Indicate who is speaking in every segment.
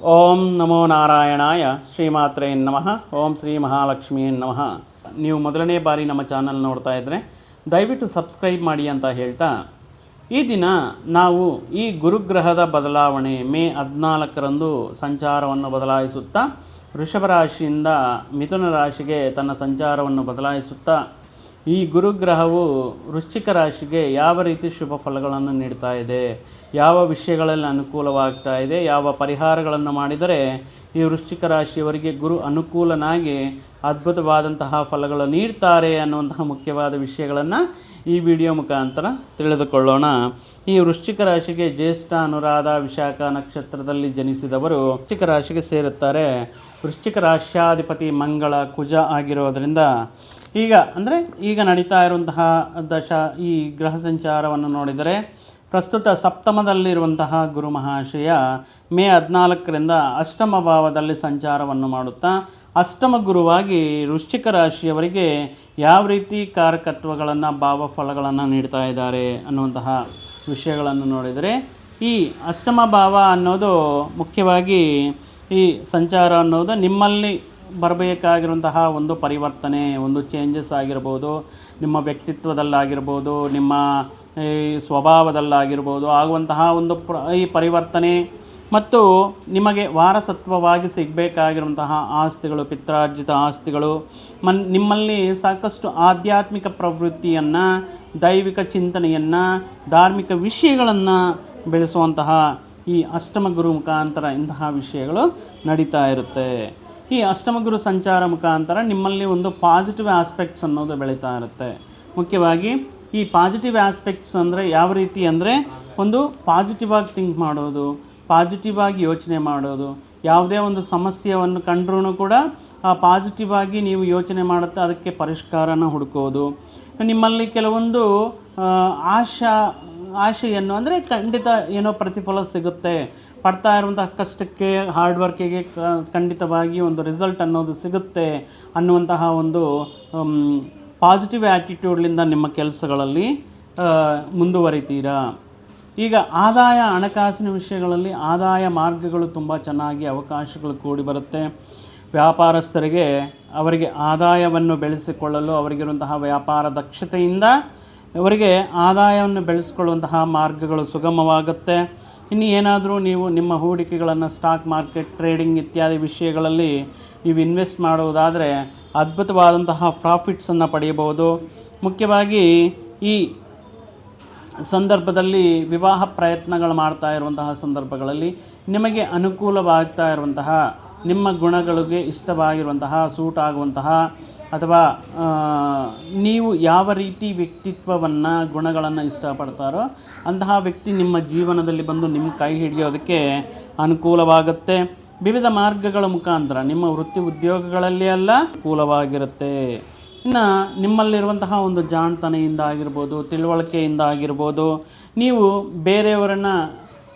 Speaker 1: ಓಂ ನಮೋ ನಾರಾಯಣಾಯ ಶ್ರೀಮಾತ್ರೇ ನಮಃ. ಓಂ ಶ್ರೀ ಮಹಾಲಕ್ಷ್ಮೀ ನಮಃ. ನೀವು ಮೊದಲನೇ ಬಾರಿ ನಮ್ಮ ಚಾನಲ್ ನೋಡ್ತಾ ಇದ್ದರೆ ದಯವಿಟ್ಟು ಸಬ್ಸ್ಕ್ರೈಬ್ ಮಾಡಿ ಅಂತ ಹೇಳ್ತಾ, ಈ ದಿನ ನಾವು ಈ ಗುರುಗ್ರಹದ ಬದಲಾವಣೆ ಮೇ ಹದಿನಾಲ್ಕರಂದು ಸಂಚಾರವನ್ನು ಬದಲಾಯಿಸುತ್ತಾ, ವೃಷಭ ರಾಶಿಯಿಂದ ಮಿಥುನ ರಾಶಿಗೆ ತನ್ನ ಸಂಚಾರವನ್ನು ಬದಲಾಯಿಸುತ್ತಾ ಈ ಗುರುಗ್ರಹವು ವೃಶ್ಚಿಕ ರಾಶಿಗೆ ಯಾವ ರೀತಿ ಶುಭ ಫಲಗಳನ್ನು ನೀಡ್ತಾ ಇದೆ, ಯಾವ ವಿಷಯಗಳಲ್ಲಿ ಅನುಕೂಲವಾಗ್ತಾ ಇದೆ, ಯಾವ ಪರಿಹಾರಗಳನ್ನು ಮಾಡಿದರೆ ಈ ವೃಶ್ಚಿಕ ರಾಶಿಯವರಿಗೆ ಗುರು ಅನುಕೂಲನಾಗಿ ಅದ್ಭುತವಾದಂತಹ ಫಲಗಳು ನೀಡ್ತಾರೆ ಅನ್ನುವಂತಹ ಮುಖ್ಯವಾದ ವಿಷಯಗಳನ್ನು ಈ ವಿಡಿಯೋ ಮುಖಾಂತರ ತಿಳಿದುಕೊಳ್ಳೋಣ. ಈ ವೃಶ್ಚಿಕ ರಾಶಿಗೆ ಜ್ಯೇಷ್ಠ ಅನುರಾಧ ವಿಶಾಖ ನಕ್ಷತ್ರದಲ್ಲಿ ಜನಿಸಿದವರು ವೃಶ್ಚಿಕ ರಾಶಿಗೆ ಸೇರುತ್ತಾರೆ. ವೃಶ್ಚಿಕ ರಾಶ್ಯಾಧಿಪತಿ ಮಂಗಳ ಕುಜ ಆಗಿರೋದರಿಂದ ಈಗ, ಅಂದರೆ ಈಗ ನಡೀತಾ ಇರುವಂತಹ ದಶ ಈ ಗ್ರಹ ಸಂಚಾರವನ್ನು ನೋಡಿದರೆ, ಪ್ರಸ್ತುತ ಸಪ್ತಮದಲ್ಲಿರುವಂತಹ ಗುರು ಮಹಾಶಯ ಮೇ ಹದಿನಾಲ್ಕರಿಂದ ಅಷ್ಟಮ ಭಾವದಲ್ಲಿ ಸಂಚಾರವನ್ನು ಮಾಡುತ್ತಾ, ಅಷ್ಟಮ ಗುರುವಾಗಿ ವೃಶ್ಚಿಕ ರಾಶಿಯವರಿಗೆ ಯಾವ ರೀತಿ ಕಾರಕತ್ವಗಳನ್ನು ಭಾವ ಫಲಗಳನ್ನು ನೀಡ್ತಾ ಇದ್ದಾರೆ ಅನ್ನುವಂತಹ ವಿಷಯಗಳನ್ನು ನೋಡಿದರೆ, ಈ ಅಷ್ಟಮ ಭಾವ ಅನ್ನೋದು ಮುಖ್ಯವಾಗಿ ಈ ಸಂಚಾರ ಅನ್ನೋದು ನಿಮ್ಮಲ್ಲಿ ಬರಬೇಕಾಗಿರುವಂತಹ ಒಂದು ಪರಿವರ್ತನೆ, ಒಂದು ಚೇಂಜಸ್ ಆಗಿರ್ಬೋದು, ನಿಮ್ಮ ವ್ಯಕ್ತಿತ್ವದಲ್ಲಾಗಿರ್ಬೋದು, ನಿಮ್ಮ, ಈ, ಸ್ವಭಾವದಲ್ಲಾಗಿರ್ಬೋದು ಆಗುವಂತಹ ಒಂದು ಪ್ರ, ಈ ಪರಿವರ್ತನೆ ಮತ್ತು ನಿಮಗೆ ವಾರಸತ್ವವಾಗಿ ಸಿಗಬೇಕಾಗಿರುವಂತಹ ಆಸ್ತಿಗಳು, ಪಿತ್ರಾರ್ಜಿತ ಆಸ್ತಿಗಳು, ಮನ್, ನಿಮ್ಮಲ್ಲಿ ಸಾಕಷ್ಟು ಆಧ್ಯಾತ್ಮಿಕ ಪ್ರವೃತ್ತಿಯನ್ನು, ದೈವಿಕ ಚಿಂತನೆಯನ್ನು, ಧಾರ್ಮಿಕ ವಿಷಯಗಳನ್ನು ಬೆಳೆಸುವಂತಹ ಈ ಅಷ್ಟಮ ಗುರು ಮುಖಾಂತರ ಇಂತಹ ವಿಷಯಗಳು ನಡೀತಾ ಇರುತ್ತೆ. ಈ ಅಷ್ಟಮಗುರು ಸಂಚಾರ ಮುಖಾಂತರ ನಿಮ್ಮಲ್ಲಿ ಒಂದು ಪಾಸಿಟಿವ್ ಆಸ್ಪೆಕ್ಟ್ಸ್ ಅನ್ನೋದು ಬೆಳೀತಾ ಇರುತ್ತೆ. ಮುಖ್ಯವಾಗಿ ಈ ಪಾಸಿಟಿವ್ ಆಸ್ಪೆಕ್ಟ್ಸ್ ಅಂದರೆ ಯಾವ ರೀತಿ ಅಂದರೆ ಒಂದು ಪಾಸಿಟಿವ್ ಆಗಿ ಥಿಂಕ್ ಮಾಡೋದು ಪಾಸಿಟಿವ್ ಆಗಿ ಯೋಚನೆ ಮಾಡೋದು. ಯಾವುದೇ ಒಂದು ಸಮಸ್ಯೆಯನ್ನು ಕಂಡ್ರೂ ಕೂಡ ಆ ಪಾಸಿಟಿವ್ ಆಗಿ ನೀವು ಯೋಚನೆ ಮಾಡುತ್ತಾ ಅದಕ್ಕೆ ಪರಿಷ್ಕಾರನ ಹುಡುಕೋದು. ನಿಮ್ಮಲ್ಲಿ ಕೆಲವೊಂದು ಆಶಾ, ಆಶೆಯನ್ನು ಅಂದರೆ ಖಂಡಿತ ಏನೋ ಪ್ರತಿಫಲ ಸಿಗುತ್ತೆ. ಪಡ್ತಾ ಇರುವಂಥ ಕಷ್ಟಕ್ಕೆ ಹಾರ್ಡ್ ವರ್ಕಿಗೆ ಖಂಡಿತವಾಗಿ ಒಂದು ರಿಸಲ್ಟ್ ಅನ್ನೋದು ಸಿಗುತ್ತೆ ಅನ್ನುವಂತಹ ಒಂದು ಪಾಸಿಟಿವ್ ಆ್ಯಟಿಟ್ಯೂಡ್ಲಿಂದ ನಿಮ್ಮ ಕೆಲಸಗಳಲ್ಲಿ ಮುಂದುವರಿತೀರಾ? ಈಗ ಆದಾಯ, ಹಣಕಾಸಿನ ವಿಷಯಗಳಲ್ಲಿ ಆದಾಯ ಮಾರ್ಗಗಳು ತುಂಬ ಚೆನ್ನಾಗಿ ಅವಕಾಶಗಳು ಕೂಡಿ ಬರುತ್ತೆ. ವ್ಯಾಪಾರಸ್ಥರಿಗೆ ಅವರಿಗೆ ಆದಾಯವನ್ನು ಬೆಳೆಸಿಕೊಳ್ಳಲು ಅವರಿಗಿರುವಂತಹ ವ್ಯಾಪಾರ ದಕ್ಷತೆಯಿಂದ ಅವರಿಗೆ ಆದಾಯವನ್ನು ಬೆಳೆಸಿಕೊಳ್ಳುವಂತಹ ಮಾರ್ಗಗಳು ಸುಗಮವಾಗುತ್ತೆ. ಇನ್ನು ಏನಾದರೂ ನೀವು ನಿಮ್ಮ ಹೂಡಿಕೆಗಳನ್ನು ಸ್ಟಾಕ್ ಮಾರ್ಕೆಟ್ ಟ್ರೇಡಿಂಗ್ ಇತ್ಯಾದಿ ವಿಷಯಗಳಲ್ಲಿ ನೀವು ಇನ್ವೆಸ್ಟ್ ಮಾಡುವುದಾದರೆ ಅದ್ಭುತವಾದಂತಹ ಪ್ರಾಫಿಟ್ಸನ್ನು ಪಡೆಯಬಹುದು. ಮುಖ್ಯವಾಗಿ ಈ ಸಂದರ್ಭದಲ್ಲಿ ವಿವಾಹ ಪ್ರಯತ್ನಗಳು ಮಾಡ್ತಾ ಇರುವಂತಹ ಸಂದರ್ಭಗಳಲ್ಲಿ ನಿಮಗೆ ಅನುಕೂಲವಾಗ್ತಾ ಇರುವಂತಹ, ನಿಮ್ಮ ಗುಣಗಳಿಗೆ ಇಷ್ಟವಾಗಿರುವಂತಹ, ಸೂಟ್ ಆಗುವಂತಹ ಅಥವಾ ನೀವು ಯಾವ ರೀತಿ ವ್ಯಕ್ತಿತ್ವವನ್ನು, ಗುಣಗಳನ್ನು ಇಷ್ಟಪಡ್ತಾರೋ ಅಂತಹ ವ್ಯಕ್ತಿ ನಿಮ್ಮ ಜೀವನದಲ್ಲಿ ಬಂದು ನಿಮ್ಮ ಕೈ ಹಿಡಿಯೋದಕ್ಕೆ ಅನುಕೂಲವಾಗುತ್ತೆ. ವಿವಿಧ ಮಾರ್ಗಗಳ ಮುಖಾಂತರ ನಿಮ್ಮ ವೃತ್ತಿ ಉದ್ಯೋಗಗಳಲ್ಲಿ ಎಲ್ಲ ಅನುಕೂಲವಾಗಿರುತ್ತೆ. ಇನ್ನು ನಿಮ್ಮಲ್ಲಿರುವಂತಹ ಒಂದು ಜಾಣತನೆಯಿಂದ ಆಗಿರ್ಬೋದು, ತಿಳುವಳಿಕೆಯಿಂದ ಆಗಿರ್ಬೋದು, ನೀವು ಬೇರೆಯವರನ್ನು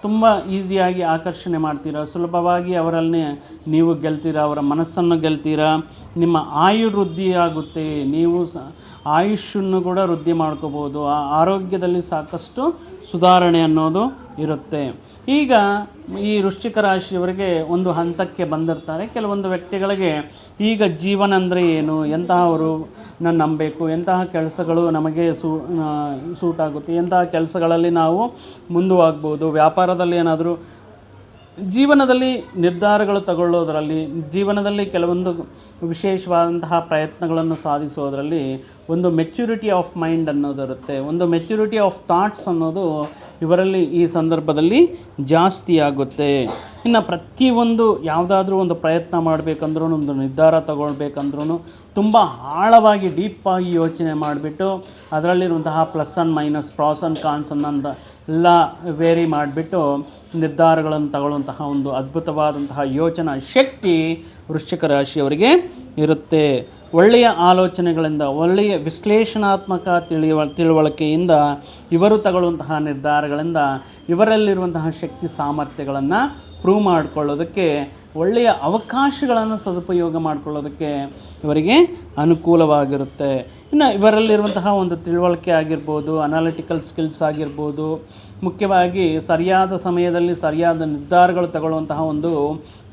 Speaker 1: ತುಂಬ ಈಸಿಯಾಗಿ ಆಕರ್ಷಣೆ ಮಾಡ್ತೀರಾ? ಸುಲಭವಾಗಿ ಅವರಲ್ಲೇ ನೀವು ಗೆಲ್ತೀರಾ? ಅವರ ಮನಸ್ಸನ್ನು ಗೆಲ್ತೀರಾ? ನಿಮ್ಮ ಆಯು ಆಗುತ್ತೆ. ನೀವು ಸ ಆಯುಷನ್ನು ಕೂಡ ವೃದ್ಧಿ ಮಾಡ್ಕೋಬೋದು. ಆರೋಗ್ಯದಲ್ಲಿ ಸಾಕಷ್ಟು ಸುಧಾರಣೆ ಅನ್ನೋದು ಇರುತ್ತೆ. ಈಗ ಈ ವೃಶ್ಚಿಕ ರಾಶಿಯವರಿಗೆ ಒಂದು ಹಂತಕ್ಕೆ ಬಂದಿರ್ತಾರೆ. ಕೆಲವೊಂದು ವ್ಯಕ್ತಿಗಳಿಗೆ ಈಗ ಜೀವನ ಅಂದರೆ ಏನು, ಎಂತಹವರು ನಾನು ನಂಬಬೇಕು, ಎಂತಹ ಕೆಲಸಗಳು ನಮಗೆ ಸೂ ಸೂಟ್ ಆಗುತ್ತೆ, ಎಂತಹ ಕೆಲಸಗಳಲ್ಲಿ ನಾವು ಮುಂದುವಾಗ್ಬೋದು ವ್ಯಾಪಾರದಲ್ಲಿ ಏನಾದರೂ ಜೀವನದಲ್ಲಿ ನಿರ್ಧಾರಗಳು ತಗೊಳ್ಳೋದರಲ್ಲಿ, ಜೀವನದಲ್ಲಿ ಕೆಲವೊಂದು ವಿಶೇಷವಾದಂತಹ ಪ್ರಯತ್ನಗಳನ್ನು ಸಾಧಿಸೋದರಲ್ಲಿ ಒಂದು ಮೆಚ್ಯೂರಿಟಿ ಆಫ್ ಮೈಂಡ್ ಅನ್ನೋದಿರುತ್ತೆ ಒಂದು ಮೆಚ್ಯೂರಿಟಿ ಆಫ್ ಥಾಟ್ಸ್ ಅನ್ನೋದು ಇವರಲ್ಲಿ ಈ ಸಂದರ್ಭದಲ್ಲಿ ಜಾಸ್ತಿ ಆಗುತ್ತೆ. ಇನ್ನು ಪ್ರತಿಯೊಂದು ಯಾವುದಾದ್ರೂ ಒಂದು ಪ್ರಯತ್ನ ಮಾಡಬೇಕಂದ್ರೂ ಒಂದು ನಿರ್ಧಾರ ತಗೊಳ್ಬೇಕಂದ್ರೂ ತುಂಬ ಆಳವಾಗಿ ಡೀಪಾಗಿ ಯೋಚನೆ ಮಾಡಿಬಿಟ್ಟು, ಅದರಲ್ಲಿರುವಂತಹ plus and minus pros and cons ಅನ್ನೋ ಎಲ್ಲ ವೇರಿ ಮಾಡಿಬಿಟ್ಟು ನಿರ್ಧಾರಗಳನ್ನು ತಗೊಳ್ಳುವಂತಹ ಒಂದು ಅದ್ಭುತವಾದಂತಹ ಯೋಚನಾ ಶಕ್ತಿ ವೃಶ್ಚಿಕ ರಾಶಿಯವರಿಗೆ ಇರುತ್ತೆ. ಒಳ್ಳೆಯ ಆಲೋಚನೆಗಳಿಂದ, ಒಳ್ಳೆಯ ವಿಶ್ಲೇಷಣಾತ್ಮಕ ತಿಳಿವ, ತಿಳುವಳಿಕೆಯಿಂದ ಇವರು ತಗೊಳ್ಳುವಂತಹ ನಿರ್ಧಾರಗಳಿಂದ ಇವರಲ್ಲಿರುವಂತಹ ಶಕ್ತಿ ಸಾಮರ್ಥ್ಯಗಳನ್ನು ಪ್ರೂವ್ ಮಾಡಿಕೊಳ್ಳೋದಕ್ಕೆ ಒಳ್ಳೆಯ ಅವಕಾಶಗಳನ್ನು ಸದುಪಯೋಗ ಮಾಡಿಕೊಳ್ಳೋದಕ್ಕೆ ಇವರಿಗೆ ಅನುಕೂಲವಾಗಿರುತ್ತೆ. ಇನ್ನು ಇವರಲ್ಲಿರುವಂತಹ ಒಂದು ತಿಳುವಳಿಕೆ ಆಗಿರ್ಬೋದು ಅನಾಲಿಟಿಕಲ್ ಸ್ಕಿಲ್ಸ್ ಆಗಿರ್ಬೋದು, ಮುಖ್ಯವಾಗಿ ಸರಿಯಾದ ಸಮಯದಲ್ಲಿ ಸರಿಯಾದ ನಿರ್ಧಾರಗಳು ತಗೊಳ್ಳುವಂತಹ ಒಂದು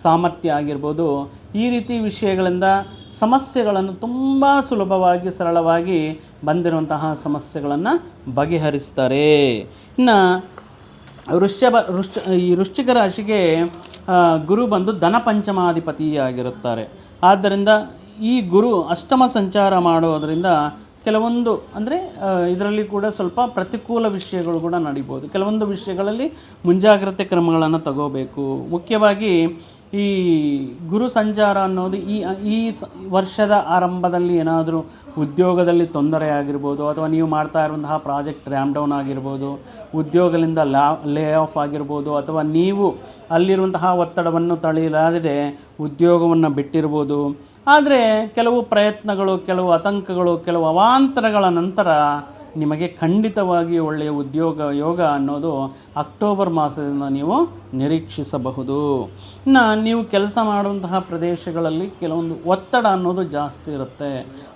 Speaker 1: ಸಾಮರ್ಥ್ಯ ಆಗಿರ್ಬೋದು, ಈ ರೀತಿ ವಿಷಯಗಳಿಂದ ಸಮಸ್ಯೆಗಳನ್ನು ತುಂಬ ಸುಲಭವಾಗಿ, ಸರಳವಾಗಿ ಬಂದಿರುವಂತಹ ಸಮಸ್ಯೆಗಳನ್ನು ಬಗೆಹರಿಸ್ತಾರೆ. ಇನ್ನು ವೃಷಭ ಈ ವೃಶ್ಚಿಕ ರಾಶಿಗೆ ಗುರು ಬಂದು ಧನ ಪಂಚಮಾಧಿಪತಿಯಾಗಿರುತ್ತಾರೆ ಆದ್ದರಿಂದ ಈ ಗುರು ಅಷ್ಟಮ ಸಂಚಾರ ಮಾಡೋದರಿಂದ ಕೆಲವೊಂದು, ಅಂದರೆ ಇದರಲ್ಲಿ ಕೂಡ ಸ್ವಲ್ಪ ಪ್ರತಿಕೂಲ ವಿಷಯಗಳು ಕೂಡ ನಡೀಬೋದು. ಕೆಲವೊಂದು ವಿಷಯಗಳಲ್ಲಿ ಮುಂಜಾಗ್ರತೆ ಕ್ರಮಗಳನ್ನು ತಗೋಬೇಕು. ಮುಖ್ಯವಾಗಿ ಈ ಗುರು ಸಂಚಾರ ಅನ್ನೋದು ಈ ಈ ವರ್ಷದ ಆರಂಭದಲ್ಲಿ ಏನಾದರೂ ಉದ್ಯೋಗದಲ್ಲಿ ತೊಂದರೆ ಆಗಿರ್ಬೋದು, ಅಥವಾ ನೀವು ಮಾಡ್ತಾ ಇರುವಂತಹ ಪ್ರಾಜೆಕ್ಟ್ ರ್ಯಾಮ್ ಡೌನ್ ಆಗಿರ್ಬೋದು, ಉದ್ಯೋಗದಿಂದ ಲಾ, ಲೇ ಆಫ್ ಆಗಿರ್ಬೋದು, ಅಥವಾ ನೀವು ಅಲ್ಲಿರುವಂತಹ ಒತ್ತಡವನ್ನು ತಡೆಯಲಾಗದೆ ಉದ್ಯೋಗವನ್ನು ಬಿಟ್ಟಿರ್ಬೋದು, ಆದರೆ ಕೆಲವು ಪ್ರಯತ್ನಗಳು, ಕೆಲವು ಆತಂಕಗಳು, ಕೆಲವು ಅವಾಂತರಗಳ ನಂತರ ನಿಮಗೆ ಖಂಡಿತವಾಗಿ ಒಳ್ಳೆಯ ಉದ್ಯೋಗ, ಯೋಗ ಅನ್ನೋದು ಅಕ್ಟೋಬರ್ ಮಾಸದಿಂದ ನೀವು ನಿರೀಕ್ಷಿಸಬಹುದು. ಇನ್ನು ನೀವು ಕೆಲಸ ಮಾಡುವಂತಹ ಪ್ರದೇಶಗಳಲ್ಲಿ ಕೆಲವೊಂದು ಒತ್ತಡ ಅನ್ನೋದು ಜಾಸ್ತಿ ಇರುತ್ತೆ.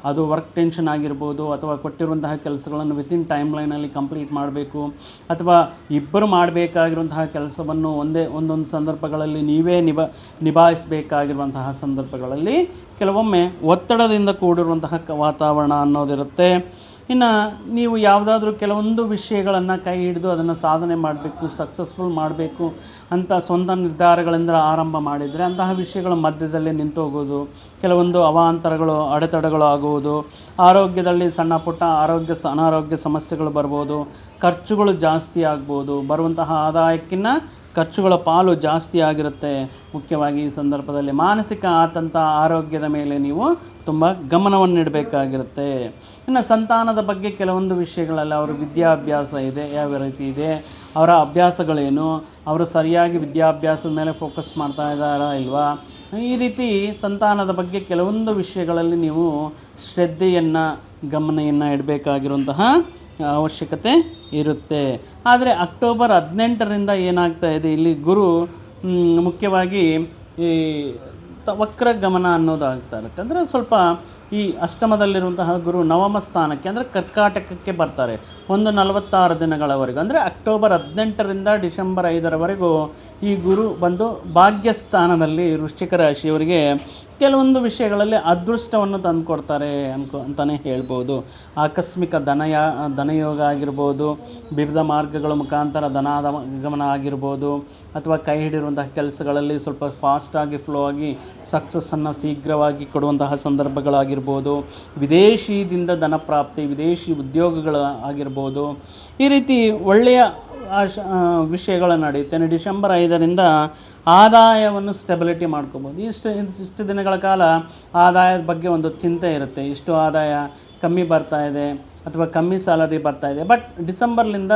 Speaker 1: ಅದು ವರ್ಕ್ ಟೆನ್ಷನ್ ಆಗಿರ್ಬೋದು ಅಥವಾ ಕೊಟ್ಟಿರುವಂತಹ ಕೆಲಸಗಳನ್ನು ವಿತಿನ್ ಟೈಮ್ ಲೈನಲ್ಲಿ ಕಂಪ್ಲೀಟ್ ಮಾಡಬೇಕು. ಅಥವಾ ಇಬ್ಬರು ಮಾಡಬೇಕಾಗಿರುವಂತಹ ಕೆಲಸವನ್ನು ಒಂದೇ, ಒಂದೊಂದು ಸಂದರ್ಭಗಳಲ್ಲಿ ನೀವೇ ನಿಭಾ, ನಿಭಾಯಿಸಬೇಕಾಗಿರುವಂತಹ ಸಂದರ್ಭಗಳಲ್ಲಿ ಕೆಲವೊಮ್ಮೆ ಒತ್ತಡದಿಂದ ಕೂಡಿರುವಂತಹ ವಾತಾವರಣ ಅನ್ನೋದಿರುತ್ತೆ. ಇನ್ನು ನೀವು ಯಾವುದಾದ್ರೂ ಕೆಲವೊಂದು ವಿಷಯಗಳನ್ನು ಕೈ ಹಿಡಿದು ಅದನ್ನು ಸಾಧನೆ ಮಾಡಬೇಕು ಸಕ್ಸಸ್ಫುಲ್ ಮಾಡಬೇಕು ಅಂತ ಸ್ವಂತ ನಿರ್ಧಾರಗಳಿಂದ ಆರಂಭ ಮಾಡಿದರೆ ಅಂತಹ ವಿಷಯಗಳ ಮಧ್ಯದಲ್ಲಿ ನಿಂತು ಹೋಗೋದು ಕೆಲವೊಂದು ಅವಾಂತರಗಳು, ಅಡೆತಡೆಗಳು ಆಗುವುದು, ಆರೋಗ್ಯದಲ್ಲಿ ಸಣ್ಣ ಪುಟ್ಟ ಆರೋಗ್ಯ ಅನಾರೋಗ್ಯ ಸಮಸ್ಯೆಗಳು ಬರ್ಬೋದು, ಖರ್ಚುಗಳು ಜಾಸ್ತಿ ಆಗ್ಬೋದು, ಬರುವಂತಹ ಆದಾಯಕ್ಕಿಂತ ಖರ್ಚುಗಳ ಪಾಲು ಜಾಸ್ತಿ ಆಗಿರುತ್ತೆ. ಮುಖ್ಯವಾಗಿ ಈ ಸಂದರ್ಭದಲ್ಲಿ ಮಾನಸಿಕ ಆತಂಕ, ಆರೋಗ್ಯದ ಮೇಲೆ ನೀವು ತುಂಬ ಗಮನವನ್ನು ನೀಡಬೇಕಾಗಿರುತ್ತೆ ಇನ್ನು ಸಂತಾನದ ಬಗ್ಗೆ ಕೆಲವೊಂದು ವಿಷಯಗಳಲ್ಲಿ ಅವರ ವಿದ್ಯಾಭ್ಯಾಸ ಇದೆ, ಯಾವ ರೀತಿ ಇದೆ, ಅವರ ಅಭ್ಯಾಸಗಳೇನು, ಅವರು ಸರಿಯಾಗಿ ವಿದ್ಯಾಭ್ಯಾಸದ ಮೇಲೆ ಫೋಕಸ್ ಮಾಡ್ತಾ ಇದ್ದಾರಾ ಇಲ್ವಾ? ಈ ರೀತಿ ಸಂತಾನದ ಬಗ್ಗೆ ಕೆಲವೊಂದು ವಿಷಯಗಳಲ್ಲಿ ನೀವು ಶ್ರದ್ಧೆಯನ್ನು, ಗಮನೆಯನ್ನು ಇಡಬೇಕಾಗಿರುವಂತಹ ಅವಶ್ಯಕತೆ ಇರುತ್ತೆ. ಆದರೆ ಅಕ್ಟೋಬರ್ ಹದಿನೆಂಟರಿಂದ ಏನಾಗ್ತಾ ಇದೆ? ಇಲ್ಲಿ ಗುರು ಮುಖ್ಯವಾಗಿ ಈ ವಕ್ರ ಗಮನ ಅನ್ನೋದು ಆಗ್ತಾ ಇರುತ್ತೆ. ಅಂದರೆ ಸ್ವಲ್ಪ ಈ ಅಷ್ಟಮದಲ್ಲಿರುವಂತಹ ಗುರು ನವಮ ಸ್ಥಾನಕ್ಕೆ, ಅಂದರೆ ಕರ್ಕಾಟಕಕ್ಕೆ ಬರ್ತಾರೆ. ಒಂದು ನಲವತ್ತಾರು ದಿನಗಳವರೆಗೂ. ಅಂದರೆ ಅಕ್ಟೋಬರ್ ಹದಿನೆಂಟರಿಂದ ಡಿಸೆಂಬರ್ ಐದರವರೆಗೂ ಈ ಗುರು ಬಂದು ಭಾಗ್ಯ ಸ್ಥಾನದಲ್ಲಿ ವೃಶ್ಚಿಕ ರಾಶಿಯವರಿಗೆ ಕೆಲವೊಂದು ವಿಷಯಗಳಲ್ಲಿ ಅದೃಷ್ಟವನ್ನು ತಂದುಕೊಡ್ತಾರೆ ಅನ್ಕೊ ಅಂತಲೇ ಹೇಳ್ಬೋದು. ಆಕಸ್ಮಿಕ ಧನಯ ಧನಯೋಗ ಆಗಿರ್ಬೋದು ವಿವಿಧ ಮಾರ್ಗಗಳ ಮುಖಾಂತರ ಧನಾದ ಗಮನ ಆಗಿರ್ಬೋದು ಅಥವಾ ಕೈ ಹಿಡಿರುವಂತಹ ಕೆಲಸಗಳಲ್ಲಿ ಸ್ವಲ್ಪ ಫಾಸ್ಟಾಗಿ ಫ್ಲೋ ಆಗಿ ಸಕ್ಸಸ್ಸನ್ನು ಶೀಘ್ರವಾಗಿ ಕೊಡುವಂತಹ ಸಂದರ್ಭಗಳಾಗಿರ್ಬೋದು ವಿದೇಶಿದಿಂದ ಧನ ಪ್ರಾಪ್ತಿ ವಿದೇಶಿ ಉದ್ಯೋಗಗಳ ಆಗಿರ್ಬೋದು ಈ ರೀತಿ ಒಳ್ಳೆಯ ಆಶ ಆ, ವಿಷಯಗಳು ನಡೆಯುತ್ತೆ. ಡಿಸೆಂಬರ್ ಐದರಿಂದ ಆದಾಯವನ್ನು ಸ್ಟೆಬಿಲಿಟಿ ಮಾಡ್ಕೋಬೋದು. ಇಷ್ಟು ಇಷ್ಟು ದಿನಗಳ ಕಾಲ ಆದಾಯದ ಬಗ್ಗೆ ಒಂದು ಚಿಂತೆ ಇರುತ್ತೆ. ಇಷ್ಟು ಆದಾಯ ಕಮ್ಮಿ ಬರ್ತಾ ಇದೆ ಅಥವಾ ಕಮ್ಮಿ ಸ್ಯಾಲರಿ ಬರ್ತಾ ಇದೆ. ಬಟ್ ಡಿಸೆಂಬರ್ಲಿಂದ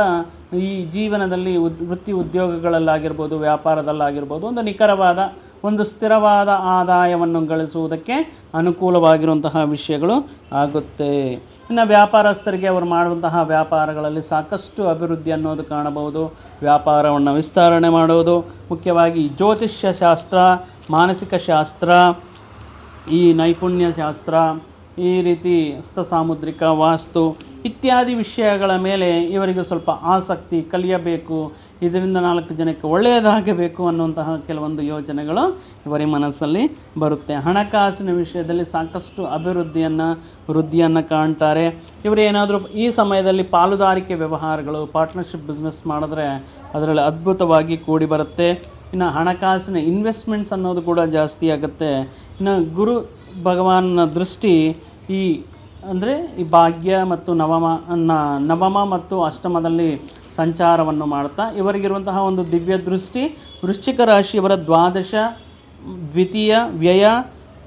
Speaker 1: ಈ ಜೀವನದಲ್ಲಿ ಉದ್, ವೃತ್ತಿ ಉದ್ಯೋಗಗಳಲ್ಲಾಗಿರ್ಬೋದು, ವ್ಯಾಪಾರದಲ್ಲಾಗಿರ್ಬೋದು, ಒಂದು ನಿಖರವಾದ, ಒಂದು ಸ್ಥಿರವಾದ ಆದಾಯವನ್ನು ಗಳಿಸುವುದಕ್ಕೆ ಅನುಕೂಲವಾಗಿರುವಂತಹ ವಿಷಯಗಳು ಆಗುತ್ತೆ. ಇನ್ನು ವ್ಯಾಪಾರಸ್ಥರಿಗೆ ಅವರು ಮಾಡುವಂತಹ ವ್ಯಾಪಾರಗಳಲ್ಲಿ ಸಾಕಷ್ಟು ಅಭಿವೃದ್ಧಿ ಅನ್ನೋದು ಕಾಣಬಹುದು. ವ್ಯಾಪಾರವನ್ನು ವಿಸ್ತರಣೆ ಮಾಡೋದು ಮುಖ್ಯವಾಗಿ ಜ್ಯೋತಿಷ್ಯ ಶಾಸ್ತ್ರ, ಮಾನಸಿಕ ಶಾಸ್ತ್ರ, ಈ ನೈಪುಣ್ಯ ಶಾಸ್ತ್ರ ಈ ರೀತಿ ಹಸ್ತ ಸಾಮುದ್ರಿಕ, ವಾಸ್ತು ಇತ್ಯಾದಿ ವಿಷಯಗಳ ಮೇಲೆ ಇವರಿಗೆ ಸ್ವಲ್ಪ ಆಸಕ್ತಿ ಕಲಿಯಬೇಕು. ಇದರಿಂದ ನಾಲ್ಕು ಜನಕ್ಕೆ ಒಳ್ಳೆಯದಾಗಬೇಕು ಅನ್ನುವಂತಹ ಕೆಲವೊಂದು ಯೋಜನೆಗಳು ಇವರ ಮನಸ್ಸಲ್ಲಿ ಬರುತ್ತೆ. ಹಣಕಾಸಿನ ವಿಷಯದಲ್ಲಿ ಸಾಕಷ್ಟು ಅಭಿವೃದ್ಧಿಯನ್ನು, ವೃದ್ಧಿಯನ್ನು ಕಾಣ್ತಾರೆ. ಇವರು ಏನಾದರೂ ಈ ಸಮಯದಲ್ಲಿ ಪಾಲುದಾರಿಕೆ ವ್ಯವಹಾರಗಳು ಪಾರ್ಟ್ನರ್ಶಿಪ್ ಬಿಸ್ನೆಸ್ ಮಾಡಿದ್ರೆ ಅದರಲ್ಲಿ ಅದ್ಭುತವಾಗಿ ಕೂಡಿ ಬರುತ್ತೆ. ಇನ್ನು ಹಣಕಾಸಿನ ಇನ್ವೆಸ್ಟ್ಮೆಂಟ್ಸ್ ಅನ್ನೋದು ಕೂಡ ಜಾಸ್ತಿ ಆಗುತ್ತೆ. ಇನ್ನು ಗುರು ಭಗವಾನ್ನ ದೃಷ್ಟಿ ಈ, ಅಂದರೆ ಈ ಭಾಗ್ಯ ಮತ್ತು ನವಮ ನವಮ ಮತ್ತು ಅಷ್ಟಮದಲ್ಲಿ ಸಂಚಾರವನ್ನು ಮಾಡ್ತಾ ಇವರಿಗಿರುವಂತಹ ಒಂದು ದಿವ್ಯ ದೃಷ್ಟಿ ವೃಶ್ಚಿಕ ರಾಶಿಯವರ ದ್ವಾದಶ, ದ್ವಿತೀಯ ವ್ಯಯ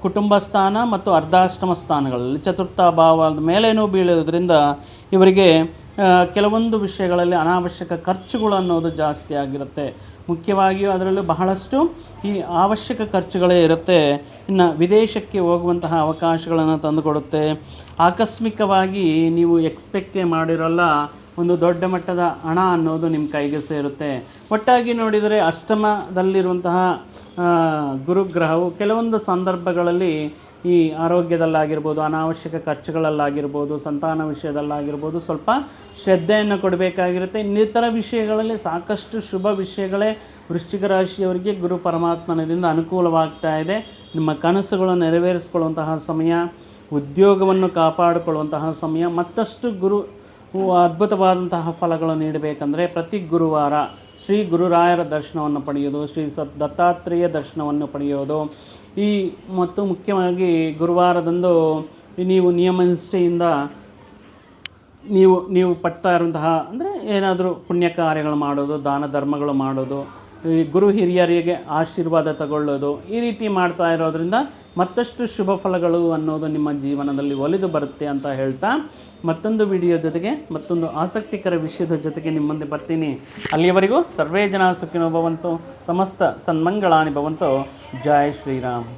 Speaker 1: ಕುಟುಂಬ ಸ್ಥಾನ ಮತ್ತು ಅರ್ಧಾಷ್ಟಮ ಸ್ಥಾನಗಳಲ್ಲಿ ಚತುರ್ಥ ಭಾವದ ಮೇಲೇನೂ ಬೀಳೋದ್ರಿಂದ ಇವರಿಗೆ ಕೆಲವೊಂದು ವಿಷಯಗಳಲ್ಲಿ ಅನಾವಶ್ಯಕ ಖರ್ಚುಗಳು ಅನ್ನೋದು ಜಾಸ್ತಿ ಆಗಿರುತ್ತೆ. ಮುಖ್ಯವಾಗಿಯೂ ಅದರಲ್ಲೂ ಬಹಳಷ್ಟು ಈ ಅವಶ್ಯಕ ಖರ್ಚುಗಳೇ ಇರುತ್ತೆ. ಇನ್ನು ವಿದೇಶಕ್ಕೆ ಹೋಗುವಂತಹ ಅವಕಾಶಗಳನ್ನು ತಂದುಕೊಡುತ್ತೆ. ಆಕಸ್ಮಿಕವಾಗಿ ನೀವು ಎಕ್ಸ್ಪೆಕ್ಟೇ ಮಾಡಿರೋಲ್ಲ ಒಂದು ದೊಡ್ಡ ಮಟ್ಟದ ಹಣ ಅನ್ನೋದು ನಿಮ್ಮ ಕೈಗೆ ಸೇರುತ್ತೆ. ಒಟ್ಟಾಗಿ ನೋಡಿದರೆ ಅಷ್ಟಮದಲ್ಲಿರುವಂತಹ ಗುರುಗ್ರಹವು ಕೆಲವೊಂದು ಸಂದರ್ಭಗಳಲ್ಲಿ ಈ ಆರೋಗ್ಯದಲ್ಲಾಗಿರ್ಬೋದು, ಅನಾವಶ್ಯಕ ಖರ್ಚುಗಳಲ್ಲಾಗಿರ್ಬೋದು, ಸಂತಾನ ವಿಷಯದಲ್ಲಾಗಿರ್ಬೋದು ಸ್ವಲ್ಪ ಶ್ರದ್ಧೆಯನ್ನು ಕೊಡಬೇಕಾಗಿರುತ್ತೆ. ಇನ್ನಿತರ ವಿಷಯಗಳಲ್ಲಿ ಸಾಕಷ್ಟು ಶುಭ ವಿಷಯಗಳೇ ವೃಶ್ಚಿಕ ರಾಶಿಯವರಿಗೆ ಗುರು ಪರಮಾತ್ಮನದಿಂದ ಅನುಕೂಲವಾಗ್ತಾ ಇದೆ. ನಿಮ್ಮ ಕನಸುಗಳನ್ನು ನೆರವೇರಿಸಿಕೊಳ್ಳುವಂತಹ ಸಮಯ, ಉದ್ಯೋಗವನ್ನು ಕಾಪಾಡಿಕೊಳ್ಳುವಂತಹ ಸಮಯ, ಮತ್ತಷ್ಟು ಗುರು ಅದ್ಭುತವಾದಂತಹ ಫಲಗಳು ನೀಡಬೇಕಂದ್ರೆ ಪ್ರತಿ ಗುರುವಾರ ಶ್ರೀ ಗುರುರಾಯರ ದರ್ಶನವನ್ನು ಪಡೆಯೋದು, ಶ್ರೀ ಸತ್ ದತ್ತಾತ್ರೇಯ ದರ್ಶನವನ್ನು ಪಡೆಯೋದು. ಈ ಮತ್ತು ಮುಖ್ಯವಾಗಿ ಗುರುವಾರದಂದು ನೀವು ನಿಯಮನಿಷ್ಠೆಯಿಂದ ನೀವು ನೀವು ಪಡ್ತಾ ಇರುವಂತಹ ಅಂದರೆ ಏನಾದರೂ ಪುಣ್ಯ ಕಾರ್ಯಗಳು ಮಾಡೋದು, ದಾನ ಧರ್ಮಗಳು ಮಾಡೋದು ಗುರು ಹಿರಿಯರಿಗೆ ಆಶೀರ್ವಾದ ತಗೊಳ್ಳೋದು ಈ ರೀತಿ ಮಾಡ್ತಾ ಇರೋದ್ರಿಂದ ಮತ್ತಷ್ಟು ಶುಭ ಫಲಗಳು ಅನ್ನೋದು ನಿಮ್ಮ ಜೀವನದಲ್ಲಿ ಒಲಿದು ಬರುತ್ತೆ ಅಂತ ಹೇಳ್ತಾ ಮತ್ತೊಂದು ವಿಡಿಯೋ ಜೊತೆಗೆ ಮತ್ತೊಂದು ಆಸಕ್ತಿಕರ ವಿಷಯದ ಜೊತೆಗೆ ನಿಮ್ಮ ಮುಂದೆ ಬರ್ತೀನಿ. ಅಲ್ಲಿಯವರೆಗೂ ಸರ್ವೇ ಜನ ಸುಖಿನೋ ಭವಂತು, ಸಮಸ್ತ ಸನ್ಮಂಗಳಾನಿ ಭವಂತು. ಜಯ ಶ್ರೀರಾಮ್.